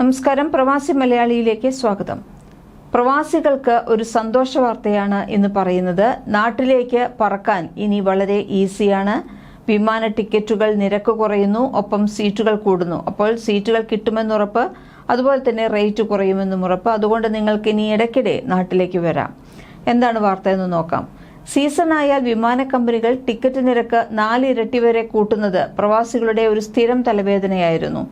നമസ്കാരം. പ്രവാസി മലയാളിയിലേക്ക് സ്വാഗതം. പ്രവാസികൾക്ക് ഒരു സന്തോഷ വാർത്തയാണ് എന്ന് പറയുന്നത്. നാട്ടിലേക്ക് പറക്കാൻ ഇനി വളരെ ഈസിയാണ്. വിമാന ടിക്കറ്റുകൾ നിരക്ക് കുറയുന്നു ഒപ്പം സീറ്റുകൾ കൂടുന്നു. അപ്പോൾ സീറ്റുകൾ കിട്ടുമെന്നുറപ്പ് അതുപോലെ തന്നെ റേറ്റ് കുറയുമെന്നും ഉറപ്പ്. അതുകൊണ്ട് നിങ്ങൾക്ക് ഇനി ഇടയ്ക്കിടെ നാട്ടിലേക്ക് വരാം. എന്താണ് വാർത്ത എന്ന് നോക്കാം. സീസൺ ആയാൽ വിമാന കമ്പനികൾ ടിക്കറ്റ് നിരക്ക് നാല് ഇരട്ടി വരെ കൂട്ടുന്നത് പ്രവാസികളുടെ ഒരു സ്ഥിരം തലവേദനയായിരുന്നു.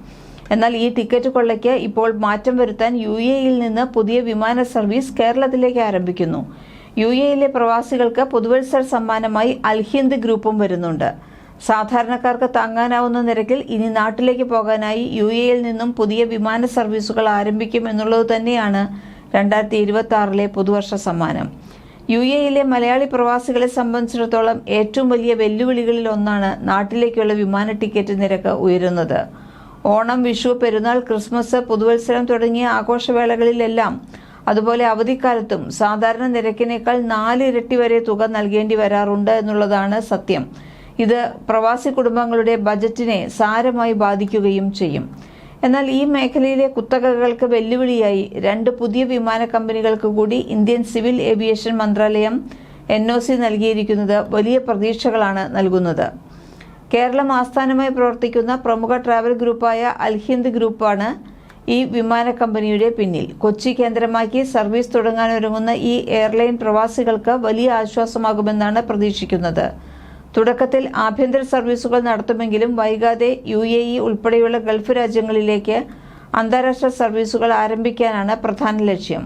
എന്നാൽ ഈ ടിക്കറ്റ് കൊള്ളയ്ക്ക് ഇപ്പോൾ മാറ്റം വരുത്താൻ യു എയിൽ നിന്ന് പുതിയ വിമാന സർവീസ് കേരളത്തിലേക്ക് ആരംഭിക്കുന്നു. യു എയിലെ പ്രവാസികൾക്ക് പുതുവത്സര സമ്മാനമായി അൽഹിന്ദ് ഗ്രൂപ്പും വരുന്നുണ്ട്. സാധാരണക്കാർക്ക് താങ്ങാനാവുന്ന നിരക്കിൽ ഇനി നാട്ടിലേക്ക് പോകാനായി യു എയിൽ നിന്നും പുതിയ വിമാന സർവീസുകൾ ആരംഭിക്കും എന്നുള്ളത് തന്നെയാണ് രണ്ടായിരത്തി ഇരുപത്തി ആറിലെ പുതുവർഷ സമ്മാനം. യു എയിലെ മലയാളി പ്രവാസികളെ സംബന്ധിച്ചിടത്തോളം ഏറ്റവും വലിയ വെല്ലുവിളികളിൽ ഒന്നാണ് നാട്ടിലേക്കുള്ള വിമാന ടിക്കറ്റ് നിരക്ക് ഉയരുന്നത്. ഓണം വിഷു പെരുന്നാൾ ക്രിസ്മസ് പുതുവത്സരം തുടങ്ങിയ ആഘോഷവേളകളിലെല്ലാം അതുപോലെ അവധിക്കാലത്തും സാധാരണ നിരക്കിനേക്കാൾ നാല് ഇരട്ടി വരെ തുക നൽകേണ്ടി വരാറുണ്ട് എന്നുള്ളതാണ് സത്യം. ഇത് പ്രവാസി കുടുംബങ്ങളുടെ ബജറ്റിനെ സാരമായി ബാധിക്കുകയും ചെയ്യും. എന്നാൽ ഈ മേഖലയിലെ കുത്തകകൾക്ക് വെല്ലുവിളിയായി രണ്ട് പുതിയ വിമാന കമ്പനികൾക്ക് കൂടി ഇന്ത്യൻ സിവിൽ ഏവിയേഷൻ മന്ത്രാലയം എൻ നൽകിയിരിക്കുന്നത് വലിയ പ്രതീക്ഷകളാണ് നൽകുന്നത്. കേരളം ആസ്ഥാനമായി പ്രവർത്തിക്കുന്ന പ്രമുഖ ട്രാവൽ ഗ്രൂപ്പായ അൽഹിന്ദ് ഗ്രൂപ്പാണ് ഈ വിമാന കമ്പനിയുടെ പിന്നിൽ. കൊച്ചി കേന്ദ്രമാക്കി സർവീസ് തുടങ്ങാനൊരുങ്ങുന്ന ഈ എയർലൈൻ പ്രവാസികൾക്ക് വലിയ ആശ്വാസമാകുമെന്നാണ് പ്രതീക്ഷിക്കുന്നത്. തുടക്കത്തിൽ ആഭ്യന്തര സർവീസുകൾ നടത്തുമെങ്കിലും വൈകാതെ യു എ ഇ ഉൾപ്പെടെയുള്ള ഗൾഫ് രാജ്യങ്ങളിലേക്ക് അന്താരാഷ്ട്ര സർവീസുകൾ ആരംഭിക്കാനാണ് പ്രധാന ലക്ഷ്യം.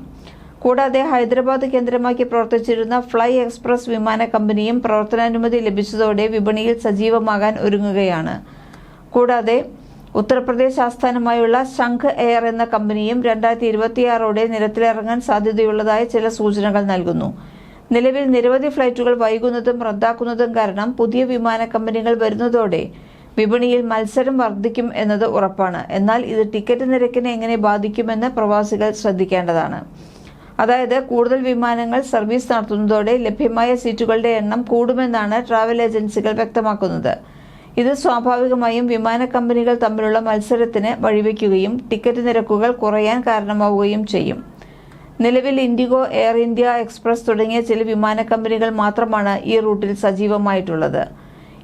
കൂടാതെ ഹൈദരാബാദ് കേന്ദ്രമാക്കി പ്രവർത്തിച്ചിരുന്ന ഫ്ലൈ എക്സ്പ്രസ് വിമാന കമ്പനിയും പ്രവർത്തനാനുമതി ലഭിച്ചതോടെ വിപണിയിൽ സജീവമാകാൻ ഒരുങ്ങുകയാണ്. കൂടാതെ ഉത്തർപ്രദേശ് ആസ്ഥാനമായുള്ള ശംഖ് എയർ എന്ന കമ്പനിയും രണ്ടായിരത്തി ഇരുപത്തിയാറോടെ നിരത്തിലിറങ്ങാൻ സാധ്യതയുള്ളതായി ചില സൂചനകൾ നൽകുന്നു. നിലവിൽ നിരവധി ഫ്ലൈറ്റുകൾ വൈകുന്നതും റദ്ദാക്കുന്നതും കാരണം പുതിയ വിമാന കമ്പനികൾ വരുന്നതോടെ വിപണിയിൽ മത്സരം വർദ്ധിക്കും എന്നത് ഉറപ്പാണ്. എന്നാൽ ഇത് ടിക്കറ്റ് നിരക്കിനെ എങ്ങനെ ബാധിക്കുമെന്ന് പ്രവാസികൾ ശ്രദ്ധിക്കേണ്ടതാണ്. അതായത് കൂടുതൽ വിമാനങ്ങൾ സർവീസ് നടത്തുന്നതോടെ ലഭ്യമായ സീറ്റുകളുടെ എണ്ണം കൂടുമെന്നാണ് ട്രാവൽ ഏജൻസികൾ വ്യക്തമാക്കുന്നത്. ഇത് സ്വാഭാവികമായും വിമാന കമ്പനികൾ തമ്മിലുള്ള മത്സരത്തിന് വഴിവെക്കുകയും ടിക്കറ്റ് നിരക്കുകൾ കുറയാൻ കാരണമാവുകയും ചെയ്യും. നിലവിൽ ഇൻഡിഗോ എയർ ഇന്ത്യ എക്സ്പ്രസ് തുടങ്ങിയ ചില വിമാന കമ്പനികൾ മാത്രമാണ് ഈ റൂട്ടിൽ സജീവമായിട്ടുള്ളത്.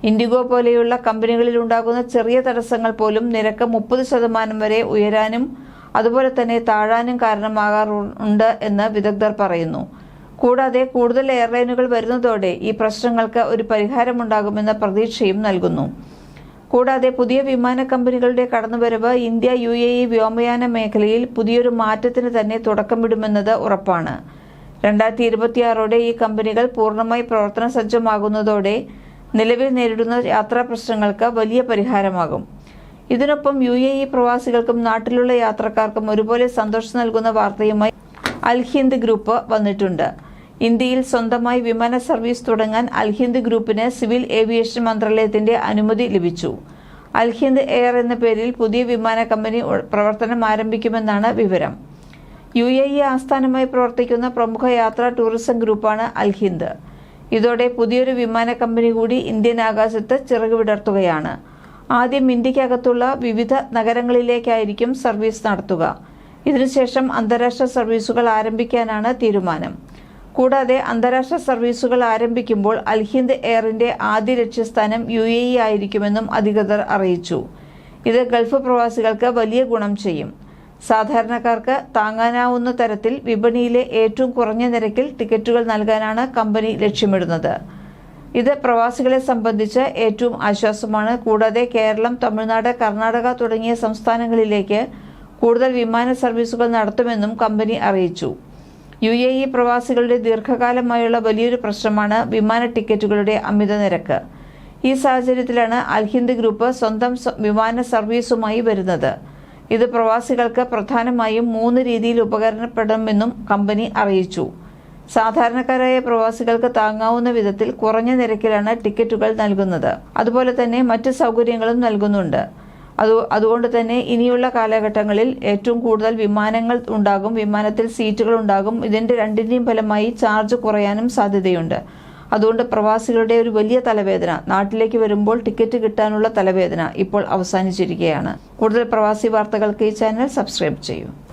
ഇൻഡിഗോ പോലെയുള്ള കമ്പനികളിൽ ഉണ്ടാകുന്ന ചെറിയ തടസ്സങ്ങൾ പോലും നിരക്ക് മുപ്പത് ശതമാനം വരെ ഉയരാനും അതുപോലെ തന്നെ താഴാനും കാരണമാകാറുണ്ട് എന്ന് വിദഗ്ധർ പറയുന്നു. കൂടാതെ കൂടുതൽ എയർലൈനുകൾ വരുന്നതോടെ ഈ പ്രശ്നങ്ങൾക്ക് ഒരു പരിഹാരമുണ്ടാകുമെന്ന പ്രതീക്ഷയും നൽകുന്നു. കൂടാതെ പുതിയ വിമാന കമ്പനികളുടെ കടന്നുവരവ് ഇന്ത്യ യു എ ഇ വ്യോമയാന മേഖലയിൽ പുതിയൊരു മാറ്റത്തിന് തന്നെ തുടക്കമിടുമെന്നത് ഉറപ്പാണ്. രണ്ടായിരത്തി ഇരുപത്തിയാറോടെ ഈ കമ്പനികൾ പൂർണമായി പ്രവർത്തന സജ്ജമാകുന്നതോടെ നിലവിൽ നേരിടുന്ന യാത്രാ പ്രശ്നങ്ങൾക്ക് വലിയ പരിഹാരമാകും. ഇതിനൊപ്പം യു എ ഇ പ്രവാസികൾക്കും നാട്ടിലുള്ള യാത്രക്കാർക്കും ഒരുപോലെ സന്തോഷം നൽകുന്ന വാർത്തയുമായി അൽഹിന്ദ് ഗ്രൂപ്പ് വന്നിട്ടുണ്ട്. ഇന്ത്യയിൽ സ്വന്തമായി വിമാന സർവീസ് തുടങ്ങാൻ അൽഹിന്ദ് ഗ്രൂപ്പിന് സിവിൽ ഏവിയേഷൻ മന്ത്രാലയത്തിന്റെ അനുമതി ലഭിച്ചു. അൽഹിന്ദ് എയർ എന്ന പേരിൽ പുതിയ വിമാന കമ്പനി പ്രവർത്തനം ആരംഭിക്കുമെന്നാണ് വിവരം. യു എ ഇ ആസ്ഥാനമായി പ്രവർത്തിക്കുന്ന പ്രമുഖ യാത്രാ ടൂറിസം ഗ്രൂപ്പാണ് അൽഹിന്ദ്. ഇതോടെ പുതിയൊരു വിമാന കമ്പനി കൂടി ഇന്ത്യൻ ആകാശത്ത് ചിറക് വിടർത്തുകയാണ്. ആദ്യം ഇന്ത്യക്കകത്തുള്ള വിവിധ നഗരങ്ങളിലേക്കായിരിക്കും സർവീസ് നടത്തുക. ഇതിനുശേഷം അന്താരാഷ്ട്ര സർവീസുകൾ ആരംഭിക്കാനാണ് തീരുമാനം. കൂടാതെ അന്താരാഷ്ട്ര സർവീസുകൾ ആരംഭിക്കുമ്പോൾ അൽഹിന്ദ് എയറിന്റെ ആദ്യ ലക്ഷ്യസ്ഥാനം യു എ ഇ ആയിരിക്കുമെന്നും അധികൃതർ അറിയിച്ചു. ഇത് ഗൾഫ് പ്രവാസികൾക്ക് വലിയ ഗുണം ചെയ്യും. സാധാരണക്കാർക്ക് താങ്ങാനാവുന്ന തരത്തിൽ വിപണിയിലെ ഏറ്റവും കുറഞ്ഞ നിരക്കിൽ ടിക്കറ്റുകൾ നൽകാനാണ് കമ്പനി ലക്ഷ്യമിടുന്നത്. ഇത് പ്രവാസികളെ സംബന്ധിച്ച് ഏറ്റവും ആശ്വാസമാണ്. കൂടാതെ കേരളം തമിഴ്നാട് കർണാടക തുടങ്ങിയ സംസ്ഥാനങ്ങളിലേക്ക് കൂടുതൽ വിമാന സർവീസുകൾ നടത്തുമെന്നും കമ്പനി അറിയിച്ചു. യു എ ഇ പ്രവാസികളുടെ ദീർഘകാലമായുള്ള വലിയൊരു പ്രശ്നമാണ് വിമാന ടിക്കറ്റുകളുടെ അമിത നിരക്ക്. ഈ സാഹചര്യത്തിലാണ് അൽഹിന്ദ് ഗ്രൂപ്പ് സ്വന്തം വിമാന സർവീസുമായി വരുന്നത്. ഇത് പ്രവാസികൾക്ക് പ്രധാനമായും മൂന്ന് രീതിയിൽ ഉപകരണപ്പെടുമെന്നും കമ്പനി അറിയിച്ചു. സാധാരണക്കാരായ പ്രവാസികൾക്ക് താങ്ങാവുന്ന വിധത്തിൽ കുറഞ്ഞ നിരക്കിലാണ് ടിക്കറ്റുകൾ നൽകുന്നത്. അതുപോലെ തന്നെ മറ്റ് സൗകര്യങ്ങളും നൽകുന്നുണ്ട്. അത് അതുകൊണ്ട് തന്നെ ഇനിയുള്ള കാലഘട്ടങ്ങളിൽ ഏറ്റവും കൂടുതൽ വിമാനങ്ങൾ ഉണ്ടാകും വിമാനത്തിൽ സീറ്റുകൾ ഉണ്ടാകും. ഇതിന്റെ രണ്ടിന്റെയും ഫലമായി ചാർജ് കുറയാനും സാധ്യതയുണ്ട്. അതുകൊണ്ട് പ്രവാസികളുടെ ഒരു വലിയ തലവേദന നാട്ടിലേക്ക് വരുമ്പോൾ ടിക്കറ്റ് കിട്ടാനുള്ള തലവേദന ഇപ്പോൾ അവസാനിച്ചിരിക്കുകയാണ്. കൂടുതൽ പ്രവാസി വാർത്തകൾക്ക് ഈ ചാനൽ സബ്സ്ക്രൈബ് ചെയ്യൂ.